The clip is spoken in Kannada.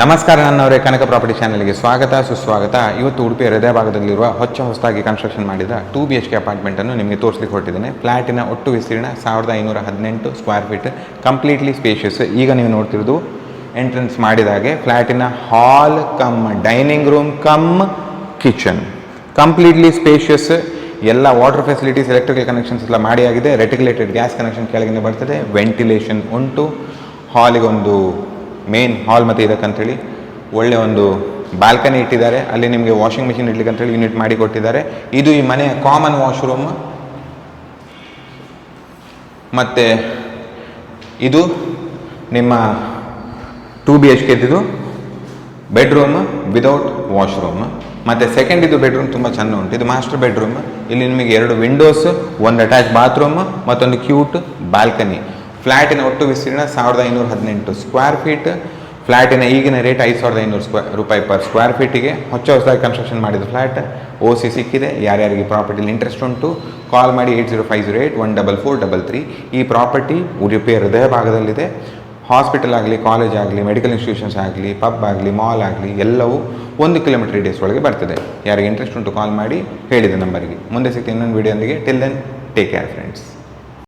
ನಮಸ್ಕಾರ ನನ್ನವರೇ, ಕನಕ ಪ್ರಾಪರ್ಟಿ ಚಾನಲ್ಗೆ ಸ್ವಾಗತ, ಸುಸ್ವಾಗತ. ಇವತ್ತು ಉಡುಪಿ ಹೃದಯ ಭಾಗದಲ್ಲಿರುವ ಹೊಚ್ಚ ಹೊಸದಾಗಿ ಕನ್ಸ್ಟ್ರಕ್ಷನ್ ಮಾಡಿದ ಟೂ ಬಿ ಎಚ್ ಕೆ ಅಪಾರ್ಟ್ಮೆಂಟನ್ನು ನಿಮಗೆ ತೋರಿಸ್ಲಿಕ್ಕೆ ಹೊರಟಿದ್ದೇನೆ. ಫ್ಲ್ಯಾಟಿನ ಒಟ್ಟು ವಿಸ್ತೀರ್ಣ ಸಾವಿರದ ಐನೂರ ಹದಿನೆಂಟು ಸ್ಕ್ವೇರ್ ಫೀಟ್ ಕಂಪ್ಲೀಟ್ಲಿ ಸ್ಪೇಷಿಯಸ್ ಈಗ ನೀವು ನೋಡ್ತಿರೋದು ಎಂಟ್ರೆನ್ಸ್ ಮಾಡಿದಾಗೆ ಫ್ಲ್ಯಾಟಿನ hall cum dining room cum kitchen completely spacious ಎಲ್ಲ ವಾಟರ್ ಫೆಸಿಲಿಟೀಸ್ ಎಲೆಕ್ಟ್ರಿಕಲ್ ಕನೆಕ್ಷನ್ಸ್ ಎಲ್ಲ ಮಾಡಿ ಆಗಿದೆ. ರೆಟಿಕ್ಯುಲೇಟೆಡ್ ಗ್ಯಾಸ್ ಕನೆಕ್ಷನ್ ಕೆಳಗಿಂದ ಬರ್ತದೆ. ವೆಂಟಿಲೇಷನ್ ಉಂಟು. ಹಾಲಿಗೆ ಒಂದು ಮೇನ್ ಹಾಲ್ ಮತ್ತು ಇದಕ್ಕಂಥೇಳಿ ಒಳ್ಳೆ ಒಂದು ಬಾಲ್ಕನಿ ಇಟ್ಟಿದ್ದಾರೆ. ಅಲ್ಲಿ ನಿಮಗೆ ವಾಷಿಂಗ್ ಮಿಷಿನ್ ಇಡ್ಲಿಕ್ಕೆ ಅಂತೇಳಿ ಯೂನಿಟ್ ಮಾಡಿ ಕೊಟ್ಟಿದ್ದಾರೆ. ಇದು ಈ ಮನೆಯ ಕಾಮನ್ ವಾಶ್ರೂಮ್ ಮತ್ತು ಇದು ನಿಮ್ಮ ಟೂ ಬಿ ಎಚ್ ಕೆದಿದು ಬೆಡ್ರೂಮ್ ವಿದೌಟ್ ವಾಶ್ರೂಮ್ ಮತ್ತು ಸೆಕೆಂಡ್ ಇದು ಬೆಡ್ರೂಮ್ ತುಂಬ ಚೆಂದ ಉಂಟು. ಇದು ಮಾಸ್ಟರ್ ಬೆಡ್ರೂಮ್ ಇಲ್ಲಿ ನಿಮಗೆ ಎರಡು ವಿಂಡೋಸ್ ಒಂದು ಅಟ್ಯಾಚ್ ಬಾತ್ರೂಮ್ ಮತ್ತೊಂದು ಕ್ಯೂಟ್ ಬಾಲ್ಕನಿ ಫ್ಲ್ಯಾಟಿನ ಒಟ್ಟು ವಿಸ್ತೀರ್ಣ ಸಾವಿರದ ಐನೂರ ಹದಿನೆಂಟು. ಸ್ಕ್ವೇರ್ ಫೀಟ್ ಫ್ಲ್ಯಾಟಿನ ಈಗಿನ ರೇಟ್ ಐದು ಸಾವಿರದ ಐನೂರು ಸ್ಕ್ವೇರ್ ರೂಪಾಯಿ ಪರ್ ಸ್ಕ್ವೇರ್ ಫೀಟಿಗೆ ಹೊಚ್ಚ ಹೊಸದಾಗಿ ಕನ್ಸ್ಟ್ರಕ್ಷನ್ ಮಾಡಿದ ಫ್ಲ್ಯಾಟ್ ಓ ಸಿ ಸಿಕ್ಕಿದೆ. ಯಾರ್ಯಾರಿಗೆ ಪ್ರಾಪರ್ಟಿಲಿ ಇಂಟ್ರೆಸ್ಟ್ ಉಂಟು ಕಾಲ್ ಮಾಡಿ eight zero five zero eight one double four double three ಈ ಪ್ರಾಪರ್ಟಿ ಉಡುಪಿಯ ಹೃದಯ ಭಾಗದಲ್ಲಿದೆ. ಹಾಸ್ಪಿಟಲ್ ಆಗಲಿ ಕಾಲೇಜ್ ಆಗಲಿ ಮೆಡಿಕಲ್ ಇನ್ಸ್ಟಿಟ್ಯೂಷನ್ಸ್ ಆಗಲಿ ಪಬ್ ಆಗಲಿ ಮಾಲ್ ಆಗಲಿ, ಎಲ್ಲವೂ ಒಂದು ಕಿಲೋಮೀಟರ್ ರೇಡಿಯಸ್ ಒಳಗೆ ಬರ್ತದೆ. ಯಾರಿಗೆ ಇಂಟ್ರೆಸ್ಟ್ ಉಂಟು ಕಾಲ್ ಮಾಡಿ ಹೇಳಿದ ನಂಬರಿಗೆ ಮುಂದೆ ಸಿಗ್ತೀನಿ ಇನ್ನೊಂದು ವೀಡಿಯೋಂದಿಗೆ till then take care friends